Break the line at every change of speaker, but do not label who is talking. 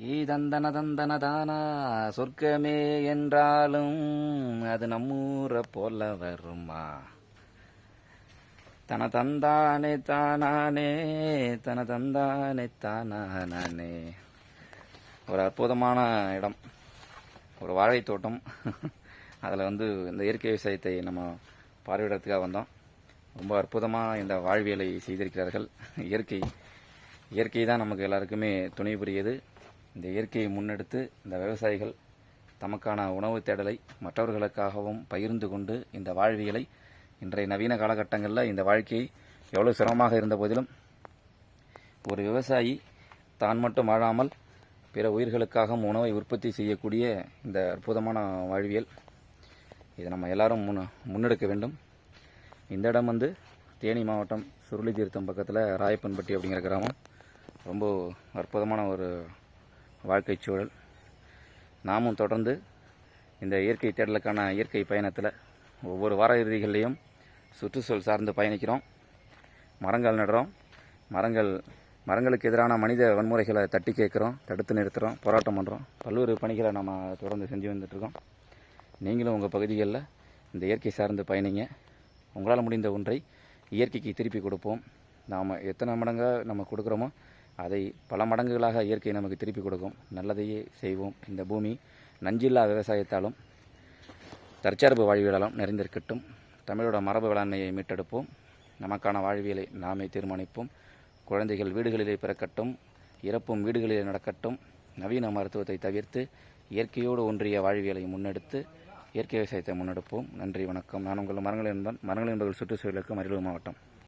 ஈ தந்தன தானா சொர்க்கமே என்றாலும் அது நம்மூரை போல வருமா தன தந்தானே தானானே தன தந்தானே தானானே. ஒரு அற்புதமான இடம். ஒரு வாழை தோட்டம். அதில் வந்து இந்த இயற்கை விவசாயத்தை நம்ம பார்வையிடறதுக்காக வந்தோம். ரொம்ப அற்புதமாக இந்த வாழ்வியலை செய்திருக்கிறார்கள். இயற்கை. இயற்கை தான் நமக்கு எல்லாருக்குமே துணை புரியுது இந்த இயற்கையை முன்னெடுத்து இந்த விவசாயிகள் தமக்கான உணவு தேடலை மற்றவர்களுக்காகவும் பகிர்ந்து கொண்டு இந்த வாழ்வியலை இன்றைய நவீன காலகட்டங்களில் இந்த வாழ்க்கையை எவ்வளோ சிரமமாக இருந்த போதிலும் ஒரு விவசாயி தான் மட்டும் வாழாமல் பிற உயிர்களுக்காகவும் உணவை உற்பத்தி செய்யக்கூடிய இந்த அற்புதமான வாழ்வியல் இதை நம்ம எல்லாரும் முன் முன்னெடுக்க வேண்டும். இந்த இடம் வந்து தேனி மாவட்டம் சுருளி தீர்த்தம் பக்கத்தில் ராயப்பன்பட்டி அப்படிங்கிற கிராமம். ரொம்ப அற்புதமான ஒரு வாழ்க்கை சூழல். நாமும் தொடர்ந்து இந்த இயற்கை தேடலுக்கான இயற்கை பயணத்தில் ஒவ்வொரு வார இறுதிகள்லையும் சுற்றுச்சூழல் சார்ந்து பயணிக்கிறோம். மரங்கள் நடுறோம். மரங்கள் மரங்களுக்கு எதிரான மனித வன்முறைகளை தட்டி கேட்குறோம் தடுத்து நிறுத்துகிறோம் போராட்டம் பண்ணுறோம் பல்வேறு பணிகளை நம்ம தொடர்ந்து செஞ்சு வந்துட்டுருக்கோம். நீங்களும் உங்கள் பகுதிகளில் இந்த இயற்கை சார்ந்து பயணிங்க. உங்களால் முடிந்த ஒன்றை இயற்கைக்கு திருப்பி கொடுப்போம். நாம் எத்தனை மடங்காக நம்ம கொடுக்குறோமோ அதை பல மடங்குகளாக இயற்கை நமக்கு திருப்பி கொடுக்கும். நல்லதையே செய்வோம். இந்த பூமி நஞ்சில்லா விவசாயத்தாலும் தற்சார்பு வாழ்வியலாலும் நிறைந்திருக்கட்டும். தமிழோட மரபு வேளாண்மையை மீட்டெடுப்போம். நமக்கான வாழ்வியலை நாமே தீர்மானிப்போம். குழந்தைகள் வீடுகளிலே பிறக்கட்டும். இறப்பும் வீடுகளிலே நடக்கட்டும். நவீன மருத்துவத்தை தவிர்த்து இயற்கையோடு ஒன்றிய வாழ்வியலை முன்னெடுத்து இயற்கை விவசாயத்தை முன்னெடுப்போம். நன்றி வணக்கம். நான் உங்கள் மரங்கள் என்பன் மரங்கள் என்பது சுற்றுச்சூழலுக்கு அரியலூர் மாவட்டம்.